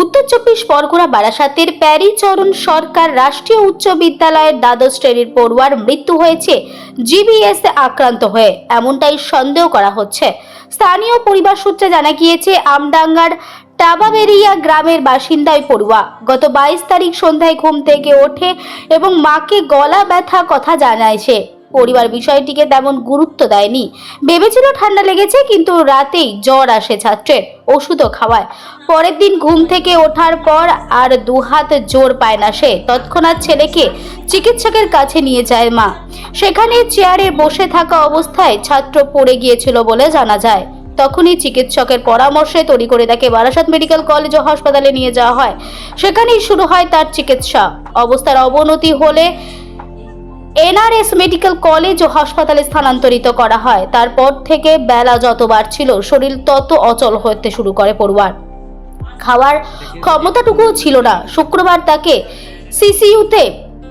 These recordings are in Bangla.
উত্তর চব্বিশ পরগনা বারাসাতের প্যারিচরণ সরকার রাষ্ট্রীয় উচ্চ বিদ্যালয়ের দ্বাদশ শ্রেণির পড়ুয়ার মৃত্যু হয়েছে, জিবিএস আক্রান্ত হয়ে। এমনটাই সন্দেহ করা হচ্ছে। স্থানীয় পরিবার সূত্রে জানা গিয়েছে, আমডাঙ্গার টাবাবেরিয়া গ্রামের বাসিন্দা ওই পড়ুয়া। গত বাইশ তারিখ সন্ধ্যায় ঘুম থেকে ওঠে এবং মাকে গলা ব্যথা কথা জানায় সে। পরিবার বিষয়টিকে তেমন গুরুত্ব দেয়নি। ভেবেছিল ঠান্ডা লেগেছে, কিন্তু রাতেই জ্বর আসে ছাত্রের ওষুধও খাওয়ায়। পরের দিন ঘুম থেকে ওঠার পর আর দুহাত জোর পায় না সে। তৎক্ষণাৎ ছেলেকে চিকিৎসকের কাছে নিয়ে যায় মা। সেখানে চেয়ারে বসে থাকা অবস্থায় ছাত্র পড়ে গিয়েছিল বলে জানা যায়। তখনই চিকিৎসকের পরামর্শে তড়ি করে তাকে বারাসাত মেডিকেল কলেজ ও হাসপাতালে নিয়ে যাওয়া হয়। সেখানেই শুরু হয় তার চিকিৎসা। অবস্থার অবনতি হলে এনআরএস মেডিকেল কলেজ ও হাসপাতালে স্থানান্তরিত করা হয়। তারপর থেকে বেলা যত বাড়ছিল শরীর তত অচল হতে শুরু করে পড়ুয়ার। খাওয়ার ক্ষমতাটুকুও ছিল না। শুক্রবার তাকে সিসিইউতে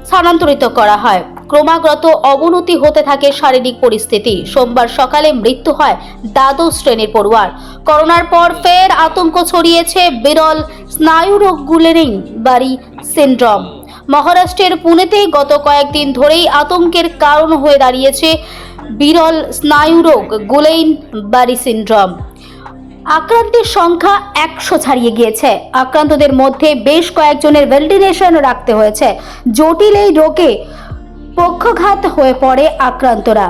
স্থানান্তরিত করা হয়। ক্রমাগত অবনতি হতে থাকে শারীরিক পরিস্থিতি। সোমবার সকালে মৃত্যু হয় দ্বাদশ শ্রেণির পড়ুয়ার। করোনার পর ফের আতঙ্ক ছড়িয়েছে বিরল স্নায়ুরোগগুলিরিং বাড়ি সিন্ড্রোম। মহারাষ্ট্রের পুনেতে গত কয়েকদিন ধরেই আতঙ্কের কারণ হয়ে দাঁড়িয়েছে বিরল স্নায়ুরোগ গুলেইন বারি সিন্ড্রোম। আক্রান্তের সংখ্যা একশো ছাড়িয়ে গিয়েছে। আক্রান্তদের মধ্যে বেশ কয়েকজনের ভেন্টিলেশন রাখতে হয়েছে। জটিল এই রোগে পক্ষঘাত হয়ে পড়ে আক্রান্তরা।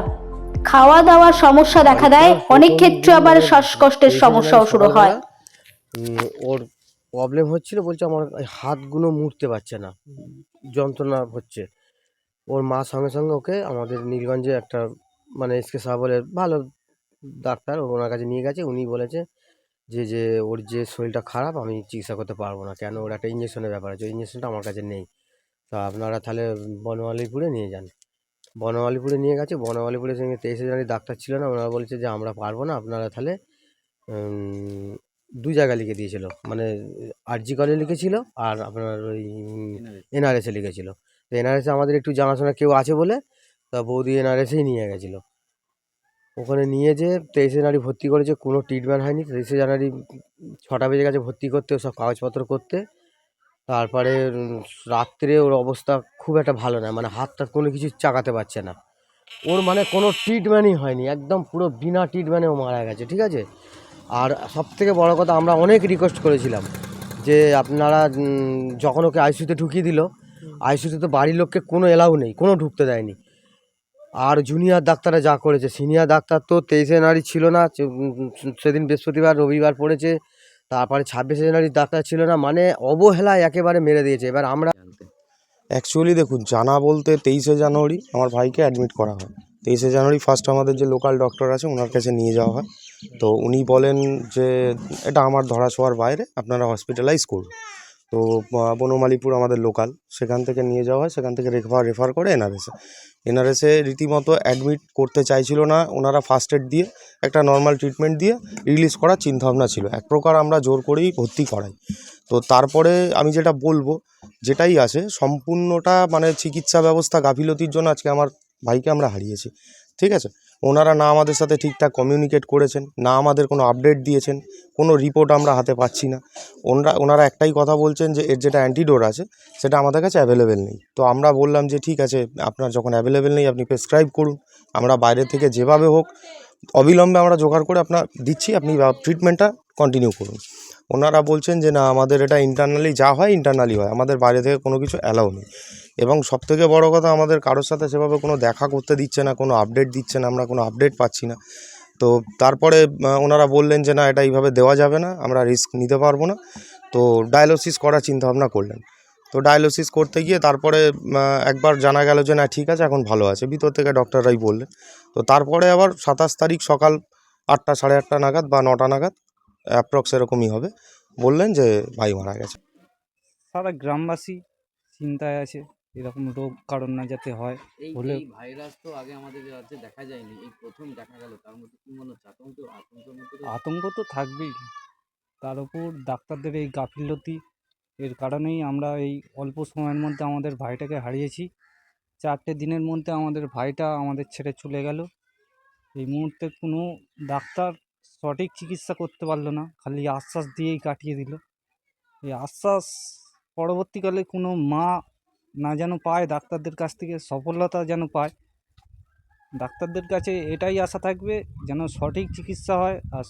খাওয়া দাওয়ার সমস্যা দেখা দেয়, অনেক ক্ষেত্রে আবার শ্বাসকষ্টের সমস্যাও শুরু হয়। ওর প্রবলেম হচ্ছিল বলছে আমার হাতগুলো মুড়তে পারছে না। যন্ত্রণা হচ্ছে। ওর মা সঙ্গে সঙ্গে ওকে আমাদের নীলগঞ্জে একটা মানে এসকে সাহা বলে ভালো ডাক্তার ওনার কাছে নিয়ে গেছে। উনি বলেছে যে যে ওর যে শরীরটা খারাপ আমি চিকিৎসা করতে পারব না। কেন? ওর একটা ইঞ্জেকশনের ব্যাপার আছে। ওই ইঞ্জেকশনটা আমার কাছে নেই। তা আপনারা তাহলে বনমালীপুরে নিয়ে যান। বনমালীপুরে নিয়ে গেছে। বনমালীপুরের সঙ্গে তেইশে জানুয়ারি ডাক্তার ছিল না। ওনারা বলেছে যে আমরা পারব না। আপনারা তাহলে দুই জায়গায় লিখে দিয়েছিল। মানে আরজি কলে লিখেছিল আর আপনার ওই এনআরএসে লিখেছিল। তো এনআরএসে আমাদের একটু জানাশোনা কেউ আছে বলে, তা বৌদি এনআরএসেই নিয়ে গেছিল। ওখানে নিয়ে যে তেইশে জানুয়ারি ভর্তি করেছে, কোনো ট্রিটমেন্ট হয়নি। তেইশে জানুয়ারি ছটা বেজে গেছে ভর্তি করতে, সব কাগজপত্র করতে। তারপরে রাত্রে ওর অবস্থা খুব একটা ভালো না মানে হাত হাতটা কোনো কিছু চাকাতে পারছে না। ওর মানে কোনো ট্রিটমেন্টই হয়নি, একদম পুরো বিনা ট্রিটমেন্টে ও মারা গেছে, ঠিক আছে? আর সব থেকে বড় কথা, আমরা অনেক রিকোয়েস্ট করেছিলাম যে আপনারা যখন ওকে আইসিউতে ঢুকিয়ে দিল আইসিউতে তো বাড়ির লোককে কোনো এলাও নেই, কোনো ঢুকতে দেয়নি। আর জুনিয়র ডাক্তাররা যা করেছে সিনিয়র ডাক্তার তো তেইশে জানুয়ারি ছিল না সেদিন বৃহস্পতিবার, রবিবার পড়েছে, তারপরে ছাব্বিশে জানুয়ারি ডাক্তার ছিল না মানে অবহেলায় একেবারে মেরে দিয়েছে। এবার আমরা অ্যাকচুয়ালি দেখুন, জানা বলতে তেইশে জানুয়ারি আমার ভাইকে অ্যাডমিট করা হয়। তেইশে জানুয়ারি ফার্স্ট আমাদের যে লোকাল ডক্টর আছে ওনার কাছে নিয়ে যাওয়া হয়। তো উনি বলেন যে, এটা আমার ধরা ছোঁয়ার বাইরে, আপনারা হসপিটালাইজ করুন। তো বনমালীপুর আমাদের লোকাল সেখান থেকে নিয়ে যাওয়া হয়, সেখান থেকে রেফার রেফার করে এনআরএসে এনআরএসে রীতিমতো অ্যাডমিট করতে চাইছিল না, ওনারা ফার্স্ট এড দিয়ে, একটা নর্মাল ট্রিটমেন্ট দিয়ে রিলিজ করার চিন্তাভাবনা ছিল। এক প্রকার আমরা জোর করেই ভর্তি করাই। তো তারপরে আমি যেটা বলব, যেটাই আছে, সম্পূর্ণটা মানে চিকিৎসা ব্যবস্থা গাফিলতির জন্য আজকে আমার ভাইকে আমরা হারিয়েছি। ঠিক আছে? ওনারা না আমাদের সাথে ঠিকঠাক কমিউনিকেট করেছেন, না আমাদের কোনো আপডেট দিয়েছেন, কোনো রিপোর্ট আমরা হাতে পাচ্ছি না। ওনারা ওনারা একটাই কথা বলছেন যে, এর যেটা অ্যান্টিডোর আছে, সেটা আমাদের কাছে অ্যাভেলেবেল নেই। তো আমরা বললাম যে, ঠিক আছে, আপনার যখন অ্যাভেলেবেল নেই, আপনি প্রেসক্রাইব করুন। আমরা বাইরে থেকে যেভাবে হোক, অবিলম্বে আমরা জোগাড় করে আপনার, দিচ্ছি, আপনি ট্রিটমেন্টটা কন্টিনিউ করুন। ওনারা বলছেন যে, না, আমাদের এটা ইন্টারনালি যা হয় ইন্টারনালি হয়। আমাদের বাইরে থেকে কোনো কিছু অ্যালাউ নেই। এবং সবথেকে বড় কথা আমাদের কারোর সাথে সেভাবে কোনো দেখা করতে দিচ্ছে না, কোনো আপডেট দিচ্ছে না, আমরা কোনো আপডেট পাচ্ছি না। তো তারপরে ওনারা বললেন যে, না, এটা এইভাবে দেওয়া যাবে না, আমরা রিস্ক নিতে পারব না। তো ডায়ালিসিস করার চিন্তাভাবনা করলেন। তো ডায়ালিসিস করতে গিয়ে তারপরে একবার জানা গেল যে, না, ঠিক আছে, এখন ভালো আছে। ভিতর থেকে ডক্টররাই বললেন। তো তারপরে আবার সাতাশ তারিখ সকাল আটটা, সাড়ে আটটা নাগাদ বা নটা নাগাদ অ্যাপ্রক্স এরকমই হবে, বললেন যে, ভাই, মারা গেছে। সারা গ্রামবাসী চিন্তায় আছে। এরকম রোগ কারণ না যাতে হয় হলে- এই ভাইরাস তো আগে আমাদের রাজ্যে দেখা যায়নি। এই প্রথম দেখা গেল। তার মধ্যে কি মনে হচ্ছে আতঙ্ক আতঙ্ক তো থাকবেই। তার উপর ডাক্তারদের এই গাফিলতি এর কারণেই আমরা এই অল্প সময়ের মধ্যে আমাদের ভাইটাকে হারিয়েছি। চারটে দিনের মধ্যে আমাদের ভাইটা আমাদের ছেড়ে চলে গেল। এই মুহূর্তে কোনো ডাক্তার সঠিক চিকিৎসা করতে পারল না। খালি আশ্বাস দিয়েই কাটিয়ে দিল। এই আশ্বাস পরবর্তীকালে কোনো মা না যেন পায়, ডাক্তারদের কাছ থেকে সফলতা যেন পায়। ডাক্তারদের কাছে এটাই আশা থাকবে যেন সঠিক চিকিৎসা হয় আর